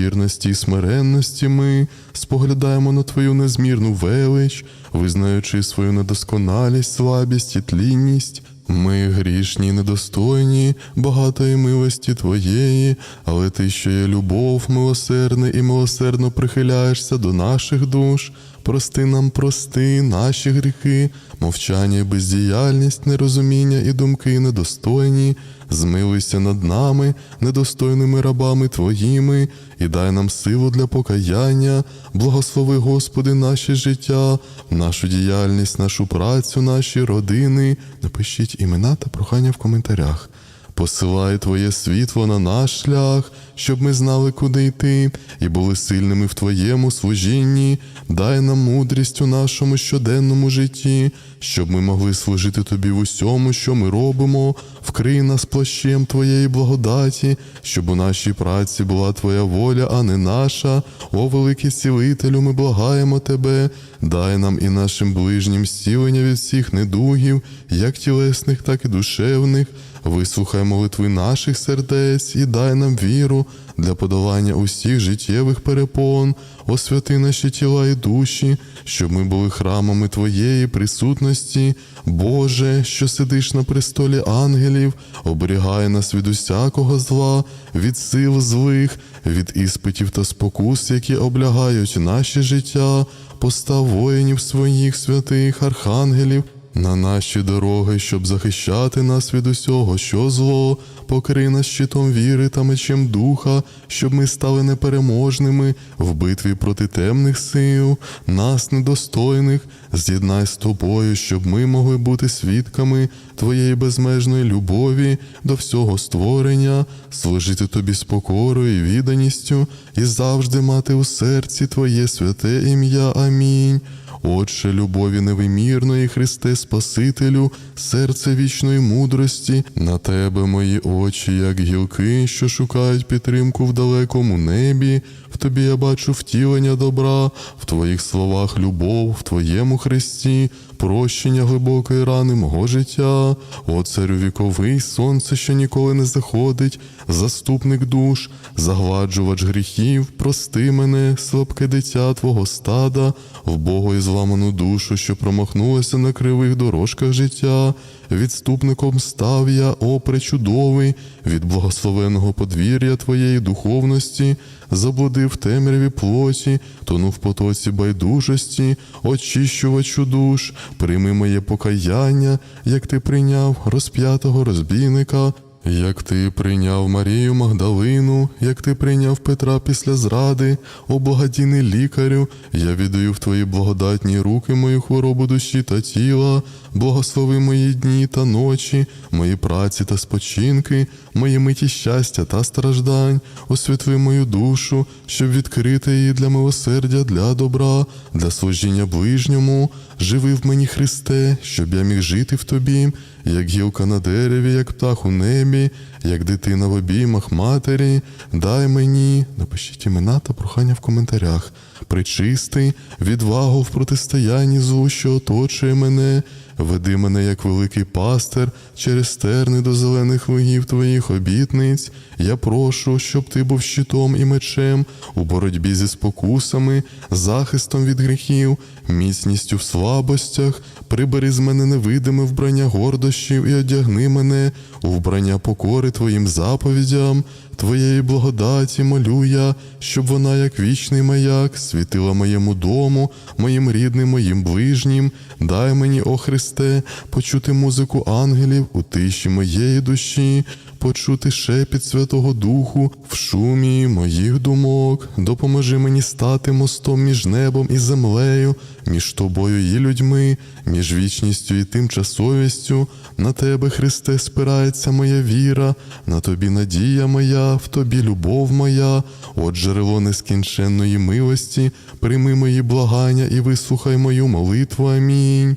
покірності і смиренності ми споглядаємо на Твою незмірну велич, визнаючи свою недосконалість, слабість і тлінність. Ми грішні, й недостойні, багатої милості Твоєї, але Ти, що є любов, милосердний і милосердно прихиляєшся до наших душ. Прости нам, прости наші гріхи, мовчання і бездіяльність, нерозуміння і думки недостойні. Змилуйся над нами, недостойними рабами Твоїми, і дай нам силу для покаяння, благослови, Господи, наше життя, нашу діяльність, нашу працю, наші родини. Напишіть імена та прохання в коментарях. Посилай Твоє світло на наш шлях, щоб ми знали, куди йти, і були сильними в Твоєму служінні. Дай нам мудрість у нашому щоденному житті, щоб ми могли служити Тобі в усьому, що ми робимо. Вкрий нас плащем Твоєї благодаті, щоб у нашій праці була Твоя воля, а не наша. О, великий цілителю, ми благаємо Тебе, дай нам і нашим ближнім зцілення від всіх недугів, як тілесних, так і душевних. Вислухай молитви наших сердець і дай нам віру для подолання усіх життєвих перепон, освяти наші тіла і душі, щоб ми були храмами Твоєї присутності, Боже, що сидиш на престолі ангелів, оберігай нас від усякого зла, від сил злих, від іспитів та спокус, які облягають наші життя, постав воїнів своїх святих архангелів на наші дороги, щоб захищати нас від усього, що зло, покрий нас щитом віри та мечем духа, щоб ми стали непереможними в битві проти темних сил, нас недостойних, з'єднай з тобою, щоб ми могли бути свідками твоєї безмежної любові до всього створення, служити тобі з покорою і відданістю, і завжди мати у серці Твоє святе ім'я. Амінь. Отче любові невимірної, Христе Спасителю, серце вічної мудрості, на тебе мої очі, як гілки, що шукають підтримку в далекому небі. В тобі я бачу втілення добра, в твоїх словах любов, в твоєму Христі, прощення глибокої рани мого життя, о царю віковий, сонце, що ніколи не заходить, заступник душ, загладжувач гріхів, прости мене, слабке дитя Твого стада, в Богу і зламану душу, що промахнулася на кривих дорожках життя. Відступником став я, о пречудовий, від благословеного подвір'я Твоєї духовності, заблудив темряві плоті, тонув потоці байдужості, очищувачу душ, прийми моє покаяння, як ти прийняв розп'ятого розбійника. Як ти прийняв Марію Магдалину, як ти прийняв Петра після зради, о благодійний лікарю, я віддаю в твої благодатні руки мою хворобу душі та тіла, благослови мої дні та ночі, мої праці та спочинки, мої миті щастя та страждань, освітли мою душу, щоб відкрити її для милосердя, для добра, для служіння ближньому, живи в мені Христе, щоб я міг жити в тобі, як гілка на дереві, як птах у небі, як дитина в обіймах матері, дай мені, напишіть імена та прохання в коментарях, причистий, відвагу в протистоянні злу, що оточує мене, веди мене як великий пастир через терни до зелених лугів твоїх обітниць. Я прошу, щоб ти був щитом і мечем у боротьбі зі спокусами, захистом від гріхів, міцністю в слабостях, прибери з мене невидиме вбрання гордощів і одягни мене у вбрання покори Твоїм заповідям, Твоєї благодаті молю я, щоб вона, як вічний маяк, світила моєму дому, моїм рідним, моїм ближнім. Дай мені, о Христе, почути музику ангелів у тиші моєї душі, почути шепіт Святого Духу в шумі моїх думок. Допоможи мені стати мостом між небом і землею, між тобою і людьми, між вічністю і тимчасовістю. На тебе, Христе, спирається моя віра, на тобі надія моя, в тобі любов моя, от джерело нескінченної милості, прийми мої благання і вислухай мою молитву. Амінь.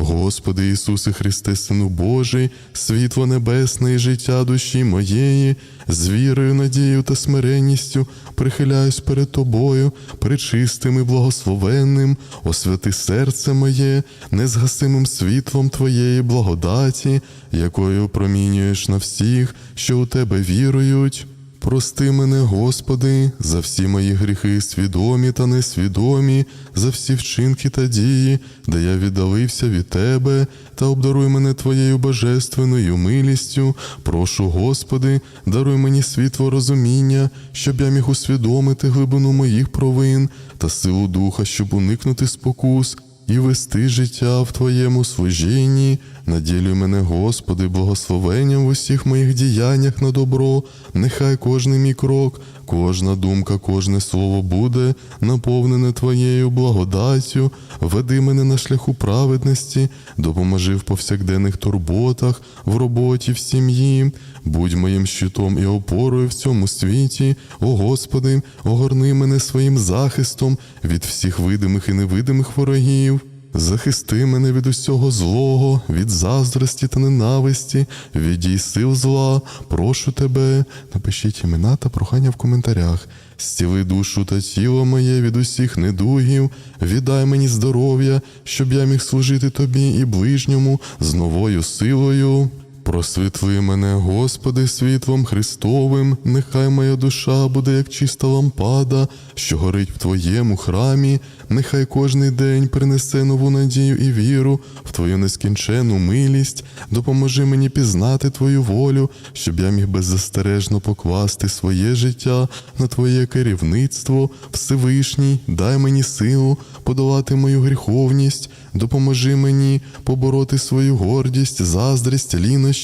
Господи Ісусе Христе, Сину Божий, світло небесне і життя душі моєї, з вірою, надією та смиренністю прихиляюсь перед Тобою, пречистим і благословенним, освяти серце моє, незгасимим світлом Твоєї благодаті, якою промінюєш на всіх, що у Тебе вірують. Прости мене, Господи, за всі мої гріхи, свідомі та несвідомі, за всі вчинки та дії, де я віддалився від Тебе, та обдаруй мене Твоєю божественною милістю. Прошу, Господи, даруй мені світло розуміння, щоб я міг усвідомити глибину моїх провин та силу духа, щоб уникнути спокус і вести життя в Твоєму служінні. Наділюй мене, Господи, благословенням в усіх моїх діяннях на добро. Нехай кожний мій крок, кожна думка, кожне слово буде наповнене Твоєю благодаттю. Веди мене на шляху праведності, допоможи в повсякденних турботах, в роботі, в сім'ї. Будь моїм щитом і опорою в цьому світі. О Господи, огорни мене своїм захистом від всіх видимих і невидимих ворогів. Захисти мене від усього злого, від заздрості та ненависті, від дій сил зла. Прошу тебе, напишіть імена та прохання в коментарях. Зціли душу та тіло моє від усіх недугів, віддай мені здоров'я, щоб я міг служити тобі і ближньому з новою силою. Просвітли мене, Господи, світлом Христовим, нехай моя душа буде як чиста лампада, що горить в Твоєму храмі, нехай кожний день принесе нову надію і віру в Твою нескінчену милість, допоможи мені пізнати Твою волю, щоб я міг беззастережно покласти своє життя на Твоє керівництво, Всевишній, дай мені силу подолати мою гріховність, допоможи мені побороти свою гордість, заздрість, лінощі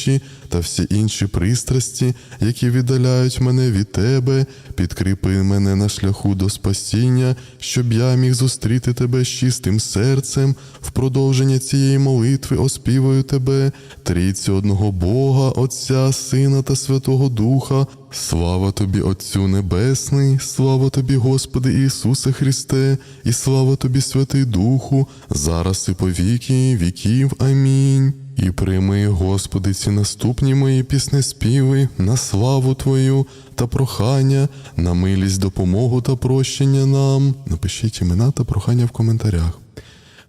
та всі інші пристрасті, які віддаляють мене від тебе, підкріпи мене на шляху до спасіння, щоб я міг зустріти тебе з чистим серцем. В продовження цієї молитви оспіваю тебе, трійці одного Бога, Отця, Сина та Святого Духа. Слава тобі, Отцю Небесний, слава тобі, Господи Ісусе Христе, і слава тобі, Святий Духу, зараз і по віки віків. Амінь. І прийми, Господи, ці наступні мої піснеспіви на славу Твою та прохання, на милість, допомогу та прощення нам. Напишіть імена та прохання в коментарях.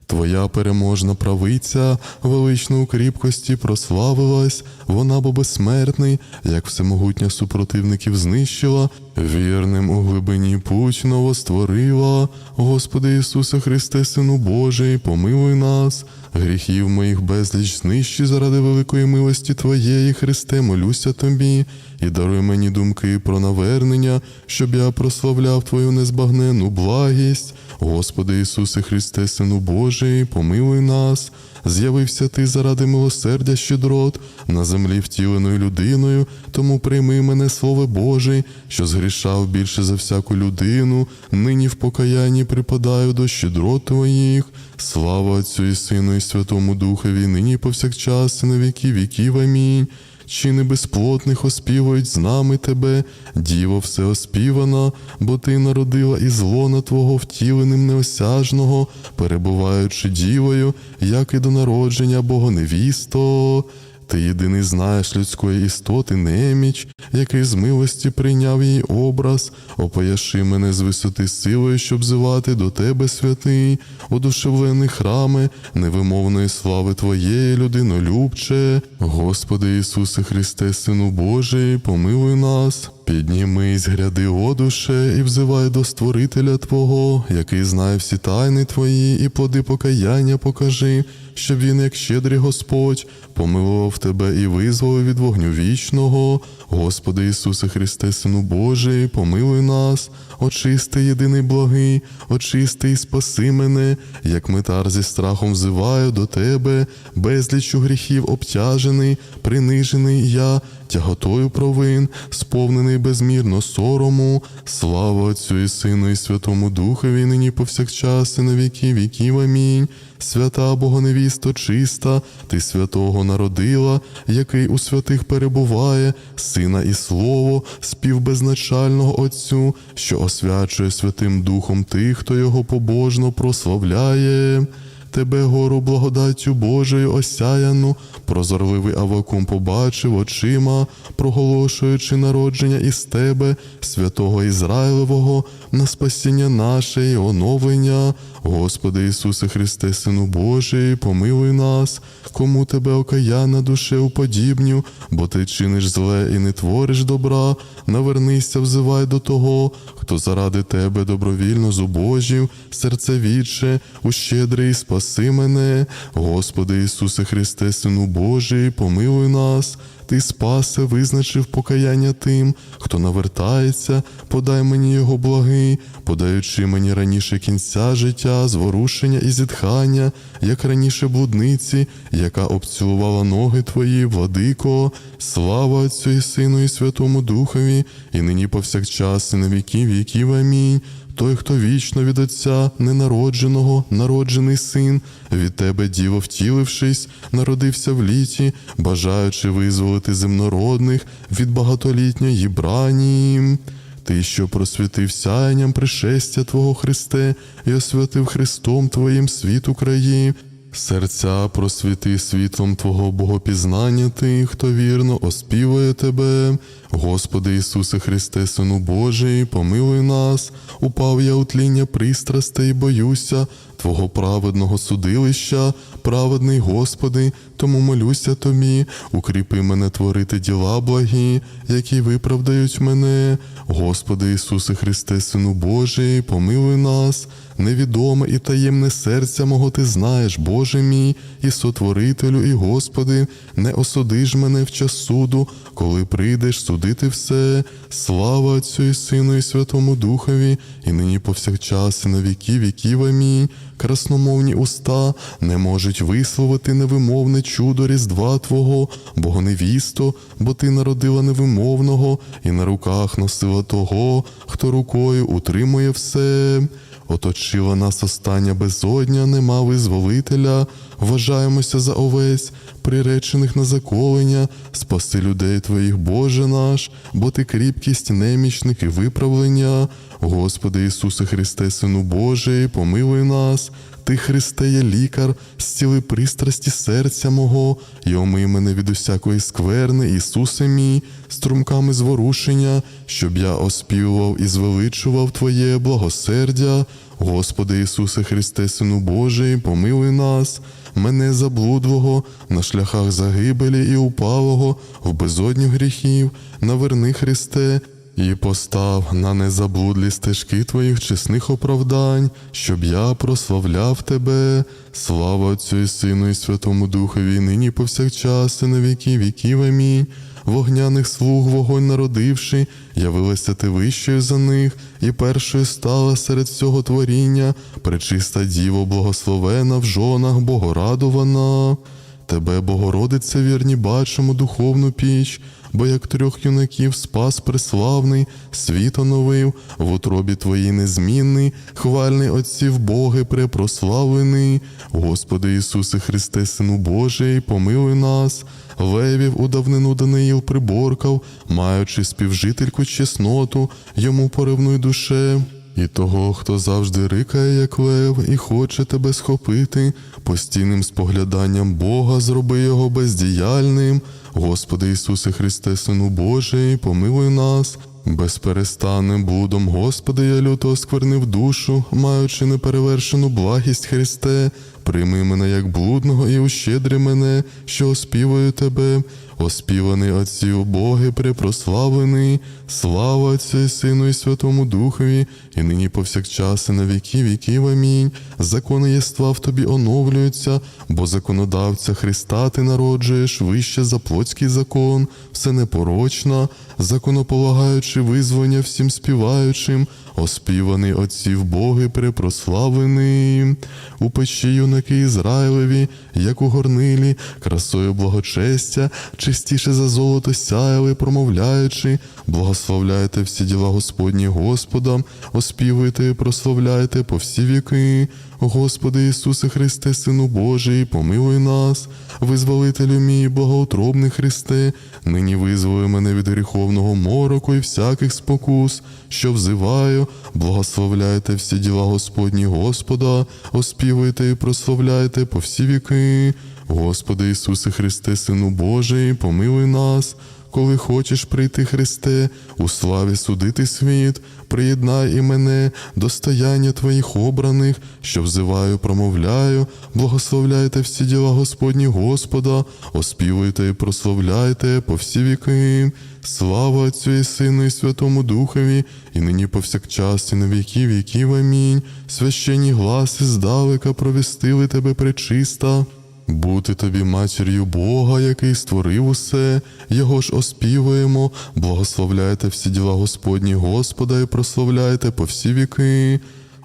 Твоя переможна правиця велично у кріпкості прославилась, вона бо безсмертний, як всемогутня супротивників знищила, вірним у глибині путь новостворила. Господи Ісусе Христе, Сину Божий, помилуй нас, гріхів моїх безліч знищи заради великої милості Твоєї, Христе, молюся Тобі, і даруй мені думки про навернення, щоб я прославляв Твою незбагненну благість. Господи Ісусе Христе, Сину Божий, помилуй нас, з'явився Ти заради милосердя щедрот на землі втіленою людиною, тому прийми мене, Слово Боже, що згрішав більше за всяку людину, нині в покаянні припадаю до щедрот Твоїх. Слава Отцю і Сину, і Святому Духові, нині повсякчас, і на віки віків. Амінь. Чи не безплотних оспівають з нами тебе, Діво всеоспівана, бо ти народила із лона Твого втіленим неосяжного, перебуваючи дівою, як і до народження Богоневісто. Ти єдиний знаєш людської істоти неміч, який з милості прийняв її образ, опояши мене з висоти силою, щоб зивати до тебе, святий, одушевлений храме, невимовної слави Твоєї, людинолюбче. Господи Ісусе Христе, Сину Божий, помилуй нас. Піднімись, гряди, о душе, і взивай до Створителя Твого, який знає всі тайни Твої, і плоди покаяння покажи, щоб він, як щедрий Господь, помилував тебе і визволив від вогню вічного. Господи Ісусе Христе, Сину Божий, помилуй нас, очисти єдиний благий, очисти і спаси мене, як метар зі страхом взиваю до Тебе, безлічу гріхів обтяжений, принижений я, тяготою провин, сповнений безмірно сорому, слава Отцю і Сину, і Святому Духові, нині повсякчас, і на віки віків. Амінь. Свята Богоневісто чиста, ти святого народила, який у святих перебуває, сина і слово, спів безначального Отцю, що освячує Святим Духом тих, хто його побожно прославляє. тебе гору благодаттю Божою осяяну, прозорливий Авакум побачив очима, проголошуючи народження із тебе, святого Ізраїлевого, на спасіння наше і оновлення. Господи Ісусе Христе, Сину Божий, помилуй нас, кому тебе окаяна душе уподібню, бо ти чиниш зле і не твориш добра, навернися, взивай до того, хто заради тебе добровільно зубожів, серце відче, ущедрий, спаси мене, Господи Ісусе Христе, Сину Божий, помилуй нас. Ти спасе, визначив покаяння тим, хто навертається, подай мені його благий, подаючи мені раніше кінця життя, зворушення і зітхання, як раніше блудниці, яка обцілувала ноги твої, владико, слава Отцю і Сину, і Святому Духові, і нині повсякчас, і на віки віків. Амінь. Той, хто вічно від Отця ненародженого, народжений син, від тебе, діво втілившись, народився в літі, бажаючи визволити земнородних від багатолітньої брані. Ти, що просвітив сяянням пришестя Твого Христе і освятив Христом Твоїм світ Україні, серця просвіти світлом Твого богопізнання тих, хто вірно оспівує Тебе. Господи Ісусе Христе, Сину Божий, помилуй нас, упав я у тління пристрастей, боюся Твого праведного судилища, праведний Господи, тому молюся Тобі, укріпи мене творити діла благі, які виправдають мене. Господи Ісусе Христе, Сину Божий, помилуй нас, невідоме і таємне серця мого Ти знаєш, Боже мій, і сотворителю, і Господи, не осудиш мене в час суду, коли прийдеш судити все. Слава Отцю і Сину, і Святому Духові, і нині повсякчас, і на віки віків. Амінь. Красномовні уста не можуть висловити невимовне чудо Різдва Твого, Богоневісто, бо Ти народила невимовного, і на руках носила того, хто рукою утримує все. Оточила нас остання безодня, нема визволителя, вважаємося за овець, приречених на заколення, спаси людей Твоїх, Боже наш, бо Ти кріпкість немічних і виправлення. Господи Ісусе Христе, Сину Божий, помилуй нас. Ти, Христе, є лікар, зціли пристрасті серця мого, і омий мене від усякої скверни, Ісусе мій, струмками зворушення, щоб я оспівував і звеличував Твоє благосердя. Господи Ісусе Христе, Сину Божий, помилуй нас, мене заблудвого, на шляхах загибелі і упалого, в безодню гріхів, наверни Христе, і постав на незаблудлі стежки твоїх чесних оправдань, щоб я прославляв тебе. Слава Отцю і Сину, і Святому Духові, нині повсякчас, і на віки віків. Амінь. Вогняних слуг вогонь народивши, явилася ти вищою за них, і першою стала серед всього творіння, пречиста діво благословена в жонах богорадована. Тебе, Богородице, вірні, бачимо духовну піч, бо як трьох юнаків спас преславний, світ оновив, в утробі твоїй незмінний, хвальний Отців Боги препрославлений. Господи Ісусе Христе, Сину Божий, помилуй нас. Левів у давнину Даниїл приборкав, маючи співжительку чесноту, йому поривнуй душе. І того, хто завжди рикає, як лев, і хоче тебе схопити, постійним спогляданням Бога зроби його бездіяльним. Господи Ісусе Христе, Сину Божий, помилуй нас. Безперестанним блудом, Господи, я люто осквернив душу, маючи неперевершену благість Христе, прийми мене як блудного і ущедри мене, що оспіваю Тебе, оспіваний Отців Боги, препрославлений, слава Отцю Сину і Святому Духові, і нині повсякчас, і на віки віків. Амінь. Закони єства в тобі оновлюються, бо законодавця Христа ти народжуєш вище за плотський закон, все непорочна, законополагаючи визволення всім співаючим, оспіваний Отців Боги, препрославлений. У печі юнаки Ізраїлеві, як у горнилі, красою благочестя, чистіше за золото сяяли, промовляючи, благословляйте всі діла Господні Господа, оспівуйте і прославляйте по всі віки. Господи Ісусе Христе, Сину Божий, помилуй нас, визволителю мій, благоутробний Христе, нині визволи мене від гріховного мороку і всяких спокус, що взиваю, благословляйте всі діла Господні Господа, оспівуйте і прославляйте по всі віки. Господи Ісусе Христе, Сину Божий, помилуй нас. Коли хочеш прийти, Христе, у славі судити світ, приєднай і мене до стояння Твоїх обраних, що взиваю, промовляю, благословляйте всі діла Господні Господа, оспівуйте і прославляйте по всі віки. Слава Отцю і Сину, і Святому Духові, і нині повсякчас, і на віки віків. Амінь. Священні гласи здалека провістили тебе пречиста. Бути тобі матір'ю Бога, який створив усе, його ж оспівуємо, благословляйте всі діла Господні Господа і прославляйте по всі віки.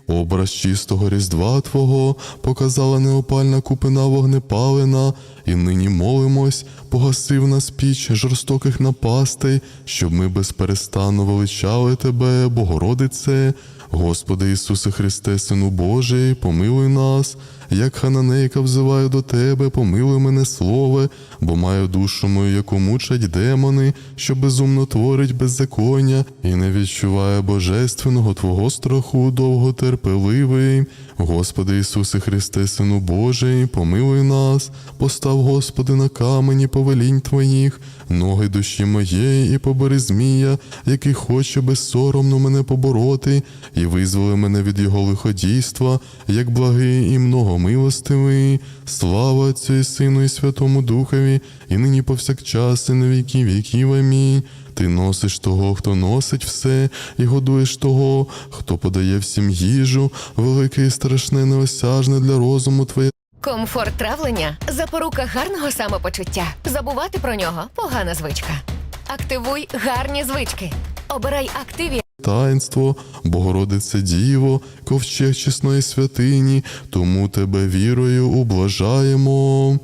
Образ чистого різдва Твого показала неопальна купина вогнепалена, і нині молимось, погасив нас піч жорстоких напастей, щоб ми безперестанно величали Тебе, Богородице, Господи Ісусе Христе, Сину Божий, помилуй нас, як хананейка взиваю до Тебе, помилуй мене слове, бо маю душу мою, яку мучать демони, що безумно творить беззаконня, і не відчуває божественного Твого страху довготерпеливий. Господи Ісусе Христе, Сину Божий, помилуй нас, постав, Господи, на камені повелінь Твоїх, ноги душі моєї, і побери змія, який хоче безсоромно мене побороти, і визволи мене від його лиходійства, як благий і многомилостивий. Слава Отцю і Сину, і Святому Духові, і нині повсякчас, і на віки віків. Амінь. Ти носиш того, хто носить все, і годуєш того, хто подає всім їжу, велике і страшне, неосяжне для розуму Твоє. Комфорт травлення запорука гарного самопочуття. Забувати про нього погана звичка. Активуй гарні звички. Обирай активі. Таїнство, Богородице Діво, ковчег чесної святині, тому тебе вірою ублажаємо.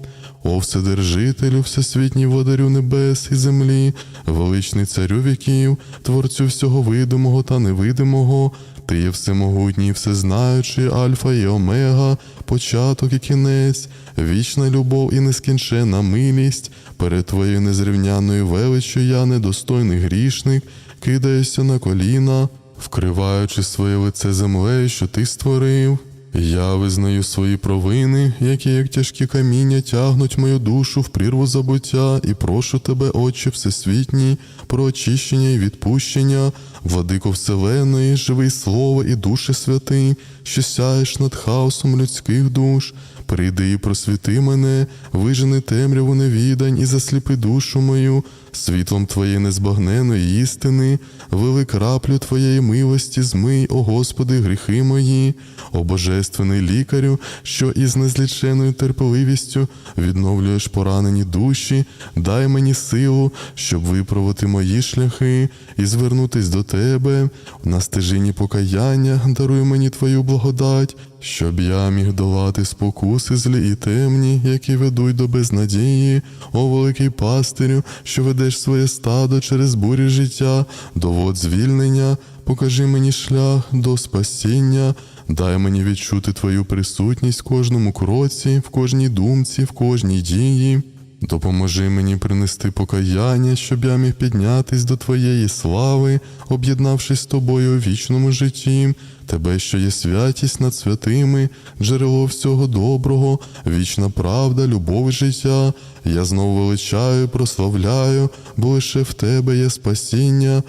О Вседержителю, всесвітній водарю небес і землі, величний царю віків, творцю всього видимого та невидимого, ти є всемогутній, всезнаючий, Альфа і Омега, початок і кінець, вічна любов і нескінченна милість, перед твоєю незрівняною величчю я недостойний грішник, кидаюся на коліна, вкриваючи своє лице землею, що ти створив. Я визнаю свої провини, які як тяжкі каміння тягнуть мою душу в прірву забуття, і прошу тебе, Отче Всесвітній, про очищення і відпущення, владико Вселеної, живий слово і душе святий, що сяєш над хаосом людських душ. Прийди і просвіти мене, вижени темряву невідань і засліпи душу мою, світлом твоєї незбагненої істини, вели краплю твоєї милості, змий, о Господи, гріхи мої, о Божественний лікарю, що із незліченою терпеливістю відновлюєш поранені душі, дай мені силу, щоб виправити мої шляхи і звернутись до тебе на стежині покаяння, даруй мені твою благодать. Щоб я міг долати спокуси злі і темні, які ведуть до безнадії, о великий пастирю, що ведеш своє стадо через бурі життя, до вод звільнення, покажи мені шлях до спасіння, дай мені відчути твою присутність в кожному кроці, в кожній думці, в кожній дії. Допоможи мені принести покаяння, щоб я міг піднятись до Твоєї слави, об'єднавшись з тобою у вічному житті, Тебе, що є святість над святими, джерело всього доброго, вічна правда, любов життя. Я знову величаю, прославляю, бо лише в Тебе є спасіння.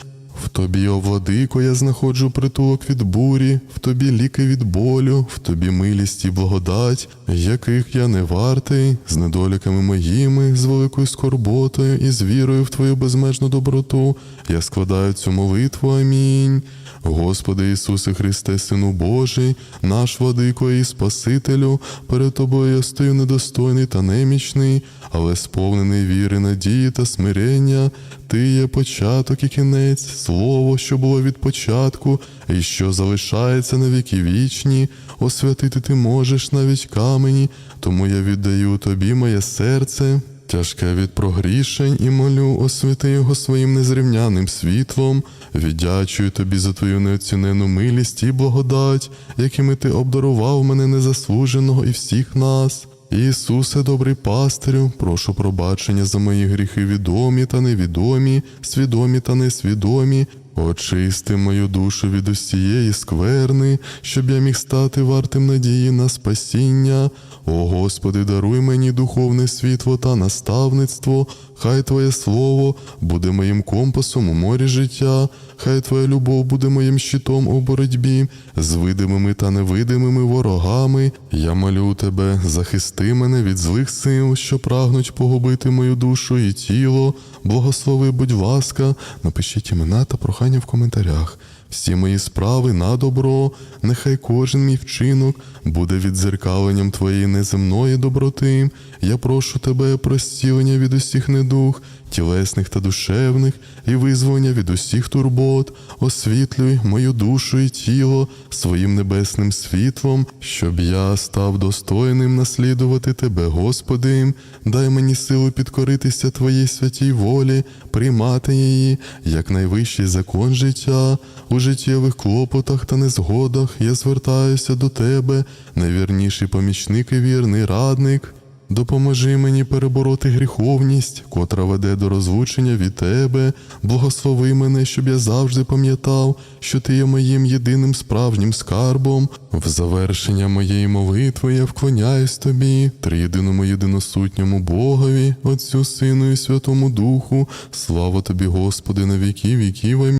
В тобі, о владико, я знаходжу притулок від бурі, в тобі ліки від болю, в тобі милість і благодать, яких я не вартий, з недоліками моїми, з великою скорботою і з вірою в твою безмежну доброту. Я складаю цю молитву. Амінь. Господи Ісусе Христе, Сину Божий, наш владико і Спасителю, перед тобою я стою недостойний та немічний, але сповнений віри, надії та смирення. Ти є початок і кінець, слово, що було від початку, і що залишається на віки вічні. Освятити ти можеш навіть камені, тому я віддаю тобі моє серце. Тяжке від прогрішень, і молю, освіти його своїм незрівняним світлом. Віддячую тобі за твою неоцінену милість і благодать, якими ти обдарував мене незаслуженого і всіх нас. Ісусе, добрий пастирю, прошу пробачення за мої гріхи відомі та невідомі, свідомі та несвідомі. Очисти мою душу від усієї скверни, щоб я міг стати вартим надії на спасіння. О Господи, даруй мені духовне світло та наставництво, хай Твоє Слово буде моїм компасом у морі життя, хай Твоя любов буде моїм щитом у боротьбі з видимими та невидимими ворогами. Я молю Тебе, захисти мене від злих сил, що прагнуть погубити мою душу і тіло. Благослови, будь ласка, напишіть імена та прохання в коментарях. Всі мої справи на добро, нехай кожен мій вчинок буде відзеркаленням твоєї неземної доброти. Я прошу тебе простілення від усіх недуг, тілесних та душевних, і визволення від усіх турбот, освітлюй мою душу і тіло своїм небесним світлом, щоб я став достойним наслідувати тебе, Господи. Дай мені силу підкоритися Твоїй святій волі, приймати її як найвищий закон життя. У життєвих клопотах та незгодах я звертаюся до Тебе, найвірніший помічник і вірний радник. Допоможи мені перебороти гріховність, котра веде до розлучення від тебе. Благослови мене, щоб я завжди пам'ятав, що ти є моїм єдиним справжнім скарбом. В завершення моєї молитви я вклоняюсь тобі, триєдиному єдиносутньому Богові, Отцю Сину і Святому Духу. Слава тобі, Господи, на віки віків.